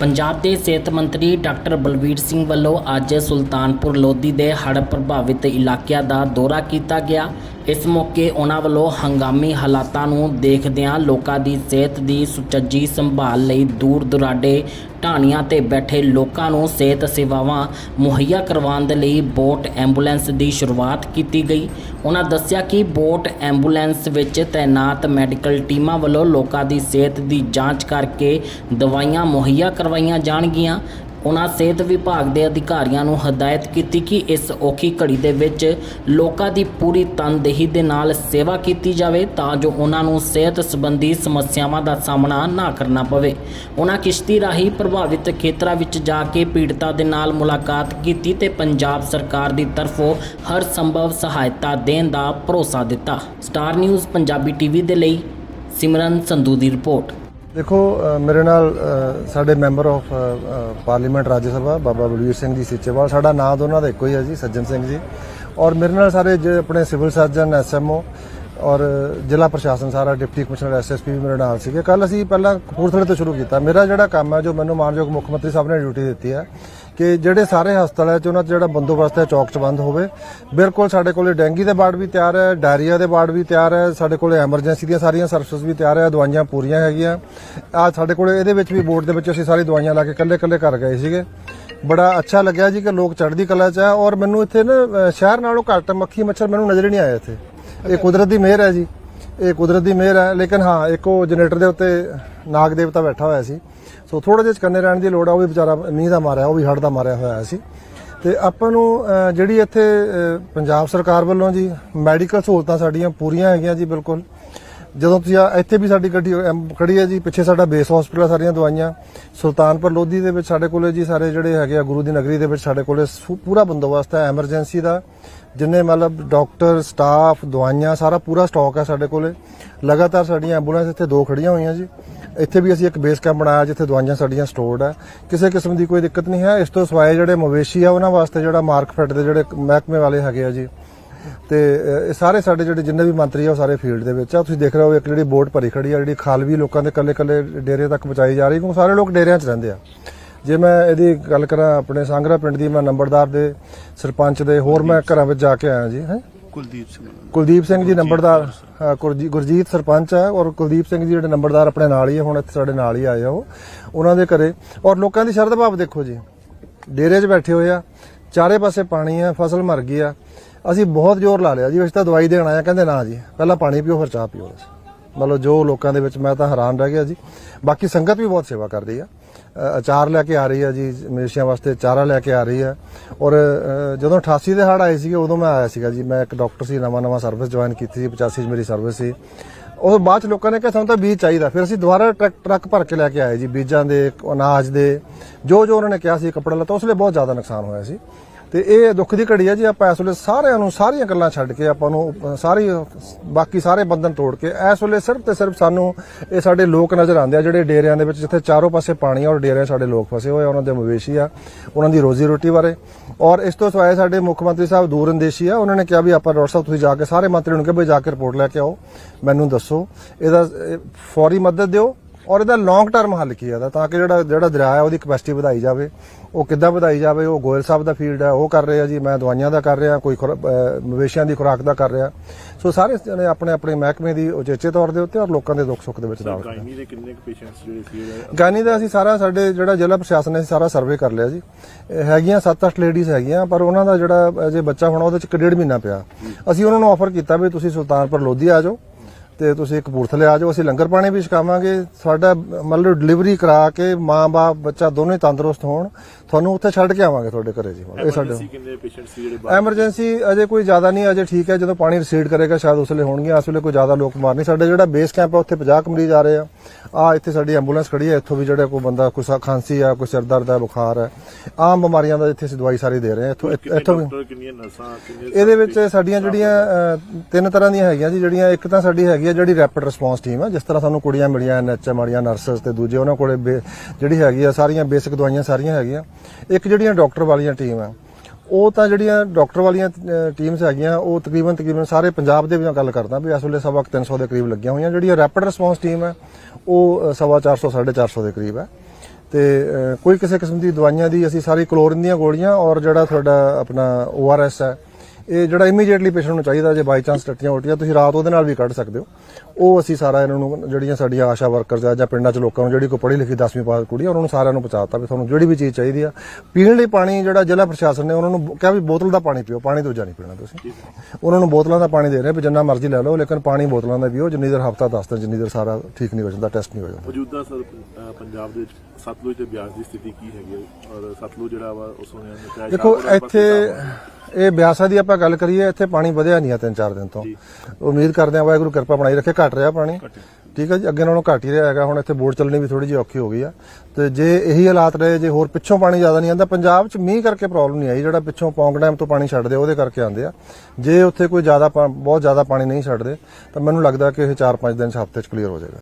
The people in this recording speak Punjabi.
ਪੰਜਾਬ ਦੇ ਸਿਹਤ ਮੰਤਰੀ ਡਾਕਟਰ ਬਲਬੀਰ ਸਿੰਘ ਵੱਲੋਂ ਅੱਜ ਸੁਲਤਾਨਪੁਰ ਲੋਧੀ ਦੇ ਹੜ੍ਹ ਪ੍ਰਭਾਵਿਤ ਇਲਾਕਿਆਂ ਦਾ ਦੌਰਾ ਕੀਤਾ ਗਿਆ। ਇਸ ਮੌਕੇ ਉਹਨਾਂ ਵੱਲੋਂ ਹੰਗਾਮੀ ਹਾਲਾਤਾਂ ਨੂੰ ਦੇਖਦਿਆਂ ਲੋਕਾਂ ਦੀ ਸਿਹਤ ਦੀ ਸੁਚੱਜੀ ਸੰਭਾਲ ਲਈ ਦੂਰ ਦੁਰਾਡੇ ਢਾਣੀਆਂ ਤੇ ਬੈਠੇ ਲੋਕਾਂ ਨੂੰ ਸਿਹਤ ਸੇਵਾਵਾਂ ਮੁਹੱਈਆ ਕਰਵਾਉਣ ਦੇ ਲਈ ਬੋਟ ਐਂਬੂਲੈਂਸ ਦੀ ਸ਼ੁਰੂਆਤ ਕੀਤੀ ਗਈ। ਉਹਨਾਂ ਦੱਸਿਆ ਕਿ ਬੋਟ ਐਂਬੂਲੈਂਸ ਵਿੱਚ ਤਾਇਨਾਤ ਮੈਡੀਕਲ ਟੀਮਾਂ ਵੱਲੋਂ ਲੋਕਾਂ ਦੀ ਸਿਹਤ ਦੀ ਜਾਂਚ ਕਰਕੇ ਦਵਾਈਆਂ ਮੁਹੱਈਆ ਕਰਵਾਈਆਂ ਜਾਣਗੀਆਂ। ਉਹਨਾਂ ਸਿਹਤ ਵਿਭਾਗ ਦੇ ਅਧਿਕਾਰੀਆਂ ਨੂੰ ਹਦਾਇਤ ਕੀਤੀ ਕਿ ਇਸ ਔਖੀ ਘੜੀ ਦੇ ਵਿੱਚ ਲੋਕਾਂ ਦੀ ਪੂਰੀ ਤਨਦੇਹੀ ਦੇ ਨਾਲ ਸੇਵਾ ਕੀਤੀ ਜਾਵੇ ਤਾਂ ਜੋ ਉਹਨਾਂ ਨੂੰ ਸਿਹਤ ਸੰਬੰਧੀ ਸਮੱਸਿਆਵਾਂ ਦਾ ਸਾਹਮਣਾ ਨਾ ਕਰਨਾ ਪਵੇ। ਉਹਨਾਂ ਕਿਸ਼ਤੀ ਰਾਹੀਂ ਪ੍ਰਭਾਵਿਤ ਖੇਤਰਾਂ ਵਿੱਚ ਜਾ ਕੇ ਪੀੜਤਾਂ ਦੇ ਨਾਲ ਮੁਲਾਕਾਤ ਕੀਤੀ ਤੇ ਪੰਜਾਬ ਸਰਕਾਰ ਦੀ ਤਰਫੋਂ ਹਰ ਸੰਭਵ ਸਹਾਇਤਾ ਦੇਣ ਦਾ ਭਰੋਸਾ ਦਿੱਤਾ। ਸਟਾਰ ਨਿਊਜ਼ ਪੰਜਾਬੀ ਟੀਵੀ ਦੇ ਲਈ ਸਿਮਰਨ ਸੰਧੂ ਦੀ ਰਿਪੋਰਟ। ਦੇਖੋ ਮੇਰੇ ਨਾਲ ਸਾਡੇ member of parliament Rajya Sabha, Baba Balbir Singh ji Seechewal, ਸਾਡਾ ਨਾਂ ਦੋਨਾਂ ਦਾ ਇੱਕੋ ਹੀ ਹੈ ਜੀ, ਸੱਜਣ ਸਿੰਘ ਜੀ। ਔਰ ਮੇਰੇ ਨਾਲ ਸਾਰੇ ਜੇ, ਆਪਣੇ ਸਿਵਲ ਸਰਜਨ ਐਸਐਮਓ ਔਰ ਜ਼ਿਲ੍ਹਾ ਪ੍ਰਸ਼ਾਸਨ, ਸਾਰਾ ਡਿਪਟੀ ਕਮਿਸ਼ਨਰ ਐਸਐਸਪੀ ਵੀ ਮੇਰੇ ਨਾਲ ਸੀਗੇ। ਕੱਲ ਅਸੀਂ ਪਹਿਲਾਂ ਕਪੂਰਥਲੇ ਤੋਂ ਸ਼ੁਰੂ ਕੀਤਾ। ਮੇਰਾ ਜਿਹੜਾ ਕੰਮ ਹੈ ਜੋ ਮੈਨੂੰ ਮਾਨਯੋਗ ਮੁੱਖ ਮੰਤਰੀ ਸਾਹਿਬ ਨੇ ਡਿਊਟੀ ਦਿੱਤੀ ਹੈ ਕਿ ਜਿਹੜੇ ਸਾਰੇ ਹਸਪਤਾਲਾਂ 'ਚ ਉਹਨਾਂ 'ਚ ਜਿਹੜਾ ਬੰਦੋਬਸਤ ਹੈ, ਚੌਕ 'ਚ ਬੰਦ ਹੋਵੇ। ਬਿਲਕੁਲ ਸਾਡੇ ਕੋਲੇ ਡੈਂਗੀ ਦੇ ਵਾਰਡ ਵੀ ਤਿਆਰ ਹੈ, ਡਾਇਰੀਆ ਦੇ ਵਾਰਡ ਵੀ ਤਿਆਰ ਹੈ, ਸਾਡੇ ਕੋਲੇ ਐਮਰਜੈਂਸੀ ਦੀਆਂ ਸਾਰੀਆਂ ਸਰਵਿਸਿਜ਼ ਵੀ ਤਿਆਰ ਹੈ, ਦਵਾਈਆਂ ਪੂਰੀਆਂ ਹੈਗੀਆਂ। ਆ ਸਾਡੇ ਕੋਲੇ ਇਹਦੇ ਵਿੱਚ ਵੀ ਬੋਰਡ ਦੇ ਵਿੱਚ ਅਸੀਂ ਸਾਰੀ ਦਵਾਈਆਂ ਲਾ ਕੇ ਕੱਲੇ-ਕੱਲੇ ਕਰ ਗਏ ਸੀਗੇ। ਬੜਾ ਅੱਛਾ ਲੱਗਿਆ ਜੀ ਕਿ ਲੋਕ ਚੜ੍ਹਦੀ ਕਲਾ 'ਚ ਹੈ ਔਰ ਮੈਨੂੰ ਇੱਥੇ ਨਾ ਸ਼ਹਿਰ ਨਾਲੋਂ ਘੱਟ ਮੱਖੀ ਮੱਛਰ ਮੈਨੂੰ ਨਜ਼ਰ ਹੀ ਨਹੀਂ ਆਇਆ ਇੱਥੇ। ਇਹ ਕੁਦਰਤ ਦੀ ਮਿਹਰ ਹੈ ਜੀ। ਇਹ ਕੁਦਰਤ ਦੀ ਮਿਹਰ ਹੈ, ਲੇਕਿਨ ਹਾਂ, ਇੱਕ ਉਹ ਜਨਰੇਟਰ ਦੇ ਉੱਤੇ ਨਾਗ ਦੇਵਤਾ ਬੈਠਾ ਹੋਇਆ ਸੀ। ਸੋ ਥੋੜਾ ਜਿਹਾ ਚਕੰਨੇ ਰਹਿਣ ਦੀ ਲੋੜ ਆ, ਉਹ ਵੀ ਵਿਚਾਰਾ ਮੀਂਹ ਦਾ ਮਾਰਿਆ, ਉਹ ਵੀ ਹੜ੍ਹ ਦਾ ਮਾਰਿਆ ਹੋਇਆ ਸੀ। ਤੇ ਆਪਾਂ ਨੂੰ ਜਿਹੜੀ ਇੱਥੇ ਪੰਜਾਬ ਸਰਕਾਰ ਵੱਲੋਂ ਜੀ, ਮੈਡੀਕਲ ਸਹੂਲਤਾਂ ਸਾਡੀਆਂ ਪੂਰੀਆਂ ਹੈਗੀਆਂ ਜੀ, ਬਿਲਕੁਲ। ਜਦੋਂ ਤੁਸੀਂ ਆ ਇੱਥੇ ਵੀ ਸਾਡੀ ਗੱਡੀ ਐਮ, ਖੜੀ ਹੈ ਜੀ ਪਿੱਛੇ ਸਾਡਾ ਬੇਸ ਹਸਪੀਟਲ ਸਾਰੀਆਂ ਦਵਾਈਆਂ। ਸੁਲਤਾਨਪੁਰ ਲੋਧੀ ਦੇ ਵਿੱਚ ਸਾਡੇ ਕੋਲੇ ਜੀ ਸਾਰੇ ਜਿਹੜੇ ਹੈਗੇ ਆ ਗੁਰੂ ਦੀ ਨਗਰੀ ਦੇ ਵਿੱਚ ਸਾਡੇ ਕੋਲੇ ਪੂਰਾ ਬੰਦੋਬਸਤ ਹੈ ਐਮਰਜੈਂਸੀ ਦਾ। ਜਿੰਨੇ ਮਤਲਬ ਡਾਕਟਰ ਸਟਾਫ ਦਵਾਈਆਂ ਸਾਰਾ ਪੂਰਾ ਸਟਾਕ ਹੈ ਸਾਡੇ ਕੋਲੇ। ਲਗਾਤਾਰ ਸਾਡੀਆਂ ਐਂਬੂਲੈਂਸ ਇੱਥੇ ਦੋ ਖੜੀਆਂ ਹੋਈਆਂ ਜੀ। ਇੱਥੇ ਵੀ ਅਸੀਂ ਇੱਕ ਬੇਸ ਕੈਂਪ ਬਣਾਇਆ ਜਿੱਥੇ ਦਵਾਈਆਂ ਸਾਡੀਆਂ ਸਟੋਰਡ ਹੈ। ਕਿਸੇ ਕਿਸਮ ਦੀ ਕੋਈ ਦਿੱਕਤ ਨਹੀਂ ਹੈ। ਇਸ ਤੋਂ ਸਿਵਾਏ ਜਿਹੜੇ ਮਵੇਸ਼ੀ ਆ ਉਹਨਾਂ ਵਾਸਤੇ ਜਿਹੜਾ ਮਾਰਕਫੈਟ ਦੇ ਜਿਹੜੇ ਮਹਿਕਮੇ ਵਾਲੇ ਹੈਗੇ ਆ ਜੀ ਤੇ ਇਹ ਸਾਰੇ ਸਾਡੇ ਜਿਹੜੇ ਜਿੰਨੇ ਵੀ ਮੰਤਰੀ ਆ ਉਹ ਸਾਰੇ ਫੀਲਡ ਦੇ ਵਿੱਚ ਆ। ਤੁਸੀਂ ਦੇਖ ਰਹੇ ਹੋ ਇੱਕ ਜਿਹੜੀ ਬੋਟ ਭਰੀ ਖੜੀ ਆ ਜਿਹੜੀ ਖਾਲ ਵੀ ਲੋਕਾਂ ਦੇ ਕੱਲੇ ਕੱਲੇ ਡੇਰੇ ਤੱਕ ਪਹੁੰਚਾਈ ਜਾ ਰਹੀ ਕਿਉਂਕਿ ਸਾਰੇ ਲੋਕ ਡੇਰਿਆਂ 'ਚ ਰਹਿੰਦੇ ਆ। ਜੇ ਮੈਂ ਇਹਦੀ ਗੱਲ ਕਰਾਂ ਆਪਣੇ ਸੰਗਰਾ ਪਿੰਡ ਦੀ ਮੈਂ ਨੰਬਰਦਾਰ ਦੇ ਸਰਪੰਚ ਦੇ ਹੋਰ ਮੈਂ ਘਰਾਂ ਵਿੱਚ ਜਾ ਕੇ ਆਇਆ ਜੀ ਹੈ? ਕੁਲਦੀਪ ਸਿੰਘ। ਕੁਲਦੀਪ ਸਿੰਘ ਜੀ ਨੰਬਰਦਾਰ ਗੁਰਜੀਤ ਸਰਪੰਚ ਹੈ ਔਰ ਕੁਲਦੀਪ ਸਿੰਘ ਜੀ ਜਿਹੜੇ ਨੰਬਰਦਾਰ ਆਪਣੇ ਨਾਲ ਹੀ ਹੈ ਹੁਣ ਇੱਥੇ ਸਾਡੇ ਨਾਲ ਹੀ ਆਏ ਆ ਉਹ। ਉਹਨਾਂ ਦੇ ਘਰੇ ਔਰ ਲੋਕਾਂ ਦੀ ਸ਼ਰਧਾ ਭਾਵ ਦੇਖੋ ਜੀ ਡੇਰੇ 'ਚ ਬੈਠੇ ਹੋਏ ਆ ਚਾਰੇ ਪਾਸੇ ਪਾਣੀ ਆ ਫਸਲ ਮਰ ਗਈ ਆ। ਅਸੀਂ ਬਹੁਤ ਜ਼ੋਰ ਲਾ ਲਿਆ ਜੀ ਅਸੀਂ ਤਾਂ ਦਵਾਈ ਦੇਣ ਆਇਆ ਕਹਿੰਦੇ ਨਾ ਜੀ ਪਹਿਲਾਂ ਪਾਣੀ ਪੀਓ ਫਿਰ ਚਾਹ ਪੀਓ ਮਤਲਬ ਜੋ ਲੋਕਾਂ ਦੇ ਵਿੱਚ ਮੈਂ ਤਾਂ ਹੈਰਾਨ ਰਹਿ ਗਿਆ ਜੀ। ਬਾਕੀ ਸੰਗਤ ਵੀ ਬਹੁਤ ਸੇਵਾ ਕਰਦੀ ਆ। ਅ, ਅਚਾਰ ਲੈ ਕੇ ਆ ਰਹੀ ਆ ਜੀ ਮਵੇਸ਼ੀਆਂ ਵਾਸਤੇ ਚਾਰਾ ਲੈ ਕੇ ਆ ਰਹੀ ਆ। ਔਰ ਜਦੋਂ 88 ਦੇ ਹੜ੍ਹ ਆਏ ਸੀਗੇ ਉਦੋਂ ਮੈਂ ਆਇਆ ਸੀਗਾ ਜੀ। ਮੈਂ ਇੱਕ ਡਾਕਟਰ ਸੀ ਨਵਾਂ ਨਵਾਂ ਸਰਵਿਸ ਜੁਆਇਨ ਕੀਤੀ ਸੀ 85 ਚ ਮੇਰੀ ਸਰਵਿਸ ਸੀ। ਉਹ ਬਾਅਦ ਚ ਲੋਕਾਂ ਨੇ ਕਿਹਾ ਸਾਨੂੰ ਤਾਂ ਬੀਜ ਚਾਹੀਦਾ। ਫਿਰ ਅਸੀਂ ਦੁਬਾਰਾ ਟਰੱਕ ਟਰੱਕ ਭਰ ਕੇ ਲੈ ਕੇ ਆਏ ਜੀ ਬੀਜਾਂ ਦੇ ਅਨਾਜ ਦੇ ਜੋ ਜੋ ਉਹਨਾਂ ਨੇ ਕਿਹਾ ਸੀ ਕੱਪੜਾ ਲੱਤਾ ਉਸ ਲਈ ਬਹੁਤ ਜ਼ਿਆਦਾ ਨੁਕਸਾਨ ਹੋਇਆ ਸੀ। ਤੇ ਇਹ ਦੁੱਖ ਦੀ ਘੜੀ ਹੈ ਜੀ, ਆਪਾਂ ਇਸ ਵੇਲੇ ਸਾਰਿਆਂ ਨੂੰ ਸਾਰੀਆਂ ਗੱਲਾਂ ਛੱਡ ਕੇ ਆਪਾਂ ਨੂੰ ਸਾਰੀ, ਬਾਕੀ ਸਾਰੇ ਬੰਧਨ ਤੋੜ ਕੇ, ਇਸ ਵੇਲੇ ਸਿਰਫ ਤੇ ਸਿਰਫ ਸਾਨੂੰ ਇਹ ਸਾਡੇ ਲੋਕ ਨਜ਼ਰ ਆਉਂਦੇ ਆ, ਜਿਹੜੇ ਡੇਰਿਆਂ ਦੇ ਵਿੱਚ, ਜਿੱਥੇ ਚਾਰੋਂ ਪਾਸੇ ਪਾਣੀ ਆ, ਔਰ ਡੇਰਿਆਂ ਸਾਡੇ ਲੋਕ ਫਸੇ ਹੋਏ ਆ, ਉਹਨਾਂ ਦੇ ਮਵੇਸ਼ੀ ਆ, ਉਹਨਾਂ ਦੀ ਰੋਜ਼ੀ ਰੋਟੀ ਬਾਰੇ। ਔਰ ਇਸ ਤੋਂ ਸਿਵਾਏ ਸਾਡੇ ਮੁੱਖ ਮੰਤਰੀ ਸਾਹਿਬ ਦੂਰ ਅੰਦੇਸ਼ੀ ਆ, ਉਹਨਾਂ ਨੇ ਕਿਹਾ ਵੀ ਆਪਾਂ ਡਾਕਟਰ ਸਾਹਿਬ ਤੁਸੀਂ ਜਾ ਕੇ, ਸਾਰੇ ਮੰਤਰੀ ਨੂੰ ਕਿਹਾ ਵੀ ਜਾ ਕੇ ਰਿਪੋਰਟ ਲੈ ਕੇ ਆਓ। ਮੈਨੂੰ ਦੱਸੋ, ਇਹਦਾ ਫੌਰੀ ਮਦਦ ਦਿਓ ਔਰ ਇਹਦਾ ਲੌਂਗ ਟਰਮ ਹੱਲ ਕੀ ਹੈ ਇਹਦਾ? ਤਾਂ ਕਿ ਜਿਹੜਾ ਜਿਹੜਾ ਦਰਿਆ ਹੈ ਉਹਦੀ ਕਪੈਸਿਟੀ ਵਧਾਈ ਜਾਵੇ। ਉਹ ਕਿੱਦਾਂ ਵਧਾਈ ਜਾਵੇ? ਉਹ ਗੋਇਲ ਸਾਹਿਬ ਦਾ ਫੀਲਡ ਹੈ ਉਹ ਕਰ ਰਹੇ ਜੀ ਮੈਂ ਦਵਾਈਆਂ ਦਾ ਕਰ ਰਿਹਾ ਕੋਈ ਮਵੇਸ਼ੀਆਂ ਦੀ ਖੁਰਾਕ ਦਾ ਕਰ ਰਿਹਾ। ਸੋ ਸਾਰੇ ਜਣੇ ਆਪਣੇ ਆਪਣੇ ਮਹਿਕਮੇ ਦੀ ਉਚੇਚੇ ਤੌਰ ਦੇ ਉੱਤੇ ਔਰ ਲੋਕਾਂ ਦੇ ਦੁੱਖ ਸੁੱਖ ਦੇ ਵਿੱਚ ਨਾਲ। ਗਾਇਨੀ ਦੇ ਕਿੰਨੇ ਕੁ ਪੇਸ਼ੈਂਟਸ ਜਿਹੜੇ ਸੀ ਜਿਹੜੇ ਗਾਨੀ ਦਾ ਅਸੀਂ ਸਾਰਾ ਸਾਡੇ ਜਿਹੜਾ ਜ਼ਿਲ੍ਹਾ ਪ੍ਰਸ਼ਾਸਨ ਨੇ ਸਾਰਾ ਸਰਵੇ ਕਰ ਲਿਆ ਜੀ। ਹੈਗੀਆਂ 7-8 ਲੇਡੀਜ਼ ਹੈਗੀਆਂ ਪਰ ਉਹਨਾਂ ਦਾ ਜਿਹੜਾ ਜੇ ਬੱਚਾ ਹੋਣਾ ਉਹਦੇ ਚ ਇੱਕ ਡੇਢ ਮਹੀਨਾ ਪਿਆ। ਅਸੀਂ ਉਹਨਾਂ ਨੂੰ ਆਫਰ ਕੀਤਾ ਵੀ ਤੁਸੀਂ ਸੁਲਤਾਨਪੁਰ ਲੋਧੀ ਆ ਜਾਓ। ਤੇ ਤੁਸੀਂ ਕਪੂਰਥਲੇ ਆ ਜਾਓ ਅਸੀਂ ਲੰਗਰ ਪਾਣੀ ਵੀ ਛਕਾਵਾਂਗੇ। ਸਾਡਾ ਮਤਲਬ ਡਿਲੀਵਰੀ ਕਰਾ ਕੇ ਮਾਂ-ਬਾਪ ਬੱਚਾ ਦੋਨੇ ਤੰਦਰੁਸਤ ਹੋਣ ਤੁਹਾਨੂੰ ਉੱਥੇ ਛੱਡ ਕੇ ਆਵਾਂਗੇ ਤੁਹਾਡੇ ਘਰੇ ਜੀ। ਇਹ ਸਾਡੇ। ਸੀ ਕਿੰਨੇ ਪੇਸ਼ੈਂਟਸ ਸੀ ਜਿਹੜੇ ਬਾਹਰ? ਐਮਰਜੈਂਸੀ ਅਜੇ ਕੋਈ ਜ਼ਿਆਦਾ ਨਹੀਂ ਅਜੇ ਠੀਕ ਹੈ ਜਦੋਂ ਪਾਣੀ ਰਿਸੀਡ ਕਰੇਗਾ ਸ਼ਾਇਦ ਉਸ ਵੇਲੇ ਹੋਣਗੇ ਇਸ ਵੇਲੇ ਕੋਈ ਜ਼ਿਆਦਾ ਲੋਕ ਮਾਰ ਨਹੀਂ। ਸਾਡੇ ਜਿਹੜਾ ਬੇਸ ਕੈਂਪ ਹੈ ਉੱਥੇ 50 ਕੁ ਮਰੀਜ਼ ਆ ਰਹੇ ਆ। ਆ ਇੱਥੇ ਸਾਡੀ ਐਂਬੂਲੈਂਸ ਖੜੀ ਹੈ ਇੱਥੋਂ ਵੀ ਜਿਹੜਾ ਕੋਈ ਬੰਦਾ ਕੋਈ ਖਾਂਸੀ ਆ ਕੋਈ ਸਿਰ ਦਰਦ ਹੈ ਬੁਖਾਰ ਹੈ ਆਮ ਬਿਮਾਰੀਆਂ ਦਾ ਇੱਥੇ ਅਸੀਂ ਦਵਾਈ ਸਾਰੀ ਦੇ ਰਹੇ ਹਾਂ। ਇੱਥੋਂ ਇੱਥੋਂ ਇਹਦੇ ਵਿੱਚ ਸਾਡੀਆਂ ਜਿਹੜੀਆਂ ਤਿੰਨ ਤਰ੍ਹਾਂ ਦੀਆਂ ਹੈਗੀਆਂ ਜੀ ਜਿਹੜੀਆਂ ਇੱਕ ਤਾਂ ਸਾਡੀ ਹੈਗੀ ਆ ਜਿਹੜੀ ਰੈਪਿਡ ਰਿਸਪੌਂਸ ਟੀਮ ਹੈ ਜਿਸ ਤਰ੍ਹਾਂ ਸਾਨੂੰ ਕੁੜੀਆਂ ਮਿਲੀਆਂ ਐਨਐਚਐਮ ਵਾਲੀਆਂ ਨਰਸਸ ਤੇ ਦੂਜੇ ਉਹਨਾਂ ਕੋਲੇ ਬੇ- ਜਿਹੜੀ ਹੈਗੀ ਆ ਸਾਰੀਆਂ ਬੇਸਿਕ ਦਵਾਈਆਂ ਸਾਰੀਆਂ ਹੈਗੀਆਂ। ਇੱਕ ਜਿਹੜੀਆਂ ਡਾਕਟਰ ਵਾਲੀਆਂ ਟੀਮ ਹੈ ਉਹ ਤਾਂ ਜਿਹੜੀਆਂ ਡਾਕਟਰ ਵਾਲੀਆਂ ਟੀਮਸ ਹੈਗੀਆਂ ਉਹ ਤਕਰੀਬਨ ਤਕਰੀਬਨ ਸਾਰੇ ਪੰਜਾਬ ਦੇ ਵਿੱਚ ਗੱਲ ਕਰਦਾ ਵੀ ਇਸ ਵੇਲੇ ਸਵਾ ਕੁ 300 ਦੇ ਕਰੀਬ ਲੱਗੀਆਂ ਹੋਈਆਂ। ਜਿਹੜੀਆਂ ਰੈਪਿਡ ਰਿਸਪੌਂਸ ਟੀਮ ਹੈ ਉਹ ਅ, ਸਵਾ 400 450 ਦੇ ਕਰੀਬ ਹੈ ਤੇ ਕੋਈ ਕਿਸੇ ਕਿਸਮ ਦੀ ਦਵਾਈਆਂ ਦੀ ਅਸੀਂ ਸਾਰੀ ਕਲੋਰਿਨ ਦੀਆਂ ਗੋਲੀਆਂ ਔਰ ਜਿਹੜਾ ਤੁਹਾਡਾ ਆਪਣਾ ORS ਹੈ ਇਹ ਜਿਹੜਾ ਇਮੀਡੀਏਟਲੀ ਪੇਸ਼ੈਂਟ ਨੂੰ ਚਾਹੀਦਾ ਜੇ ਬਾਈ ਚਾਂਸ ਟੱਟੀਆਂ ਉਲਟੀਆਂ ਤੁਸੀਂ ਰਾਤ ਉਹਦੇ ਨਾਲ ਵੀ ਕੱਢ ਸਕਦੇ ਹੋ। ਉਹ ਅਸੀਂ ਸਾਰਾ ਇਹਨਾਂ ਨੂੰ ਜਿਹੜੀਆਂ ਸਾਡੀਆਂ ਆਸ਼ਾ ਵਰਕਰਸ ਆ ਜਾਂ ਪਿੰਡਾਂ 'ਚ ਲੋਕਾਂ ਨੂੰ ਜਿਹੜੀ ਕੋਈ ਪੜ੍ਹੀ ਲਿਖੀ 10ਵੀਂ ਪਾਸ ਕੁੜੀ ਆ ਉਹਨਾਂ ਨੂੰ ਸਾਰਿਆਂ ਨੂੰ ਪਹੁੰਚਾਤਾ ਵੀ ਤੁਹਾਨੂੰ ਜਿਹੜੀ ਵੀ ਚੀਜ਼ ਚਾਹੀਦੀ ਆ। ਪੀਣ ਲਈ ਪਾਣੀ ਜਿਹੜਾ ਜ਼ਿਲ੍ਹਾ ਪ੍ਰਸ਼ਾਸਨ ਨੇ ਉਹਨਾਂ ਨੂੰ ਕਿਹਾ ਵੀ ਬੋਤਲ ਦਾ ਪਾਣੀ ਪੀਓ ਪਾਣੀ ਦੂਜਾ ਨਹੀਂ ਪੀਣਾ ਤੁਸੀਂ। ਉਹਨਾਂ ਨੂੰ ਬੋਤਲਾਂ ਦਾ ਪਾਣੀ ਦੇ ਰਹੇ ਵੀ ਜਿੰਨਾ ਮਰਜ਼ੀ ਲੈ ਲਓ ਲੇਕਿਨ ਪਾਣੀ ਬੋਤਲਾਂ ਦਾ ਪੀਓ ਜਿੰਨੀ ਦੇਰ ਹਫਤਾ 10 ਦਿਨ ਜਿੰਨੀ ਦੇਰ ਸਾਰਾ ਠੀਕ ਨਹੀਂ ਹੋ ਜਾਂਦਾ ਟੈਸਟ ਨਹੀਂ ਹੋ ਜਾਂਦਾ। ਮੌਜੂਦਾ ਸਰ ਪੰਜਾਬ ਦੇ ਵਿੱਚ ਸਤਲੁਜ ਤੇ ਬਿਆਸ ਦੀ ਸਥਿਤੀ ਕੀ ਹੈਗੀ ਔਰ ਸਤਲੁਜ ਜਿਹੜਾ ਵਾ ਉਸ ਨੂੰ ਦੇਖੋ ਇੱਥੇ ਇਹ ਬਿਆਸਾ ਦੀ ਆਪਾਂ ਗੱਲ ਕਰੀਏ ਇੱਥੇ ਪਾਣੀ ਵਧਿਆ ਨਹੀਂ ਆ ਤਿੰਨ ਚਾਰ ਦਿਨ ਤੋਂ। ਉਮੀਦ ਕਰਦੇ ਆ ਵਾਹਿਗੁਰੂ ਕਿਰਪਾ ਬਣਾਈ ਰੱਖੇ ਘਟ ਰਿਹਾ ਪਾਣੀ। ਠੀਕ ਹੈ ਜੀ ਅੱਗੇ ਨਾਲੋਂ ਘਟ ਹੀ ਰਿਹਾ ਹੈਗਾ ਹੁਣ ਇੱਥੇ ਬੋਟ ਚੱਲਣੀ ਵੀ ਥੋੜੀ ਜਿਹੀ ਔਖੀ ਹੋ ਗਈ ਆ। ਤੇ ਜੇ ਇਹੀ ਹਾਲਾਤ ਰਹੇ ਜੇ ਹੋਰ ਪਿੱਛੋਂ ਪਾਣੀ ਜ਼ਿਆਦਾ ਨਹੀਂ ਆਂਦਾ ਪੰਜਾਬ 'ਚ ਮੀਂਹ ਕਰਕੇ ਪ੍ਰੋਬਲਮ ਨਹੀਂ ਆਈ ਜਿਹੜਾ ਪਿੱਛੋਂ ਪੌਂਗ ਡੈਮ ਤੋਂ ਪਾਣੀ ਛੱਡਦੇ ਆ, ਉਹਦੇ ਕਰਕੇ ਆਂਦੇ ਆ। ਜੇ ਉੱਥੇ ਕੋਈ ਜ਼ਿਆਦਾ ਬਹੁਤ ਜ਼ਿਆਦਾ ਪਾਣੀ ਨਹੀਂ ਛੱਡਦੇ ਤਾਂ ਮੈਨੂੰ ਲੱਗਦਾ ਕਿ ਇਹ 4-5 ਦਿਨ ਹਫ਼ਤੇ 'ਚ ਕਲੀਅਰ ਹੋ ਜਾਏਗਾ।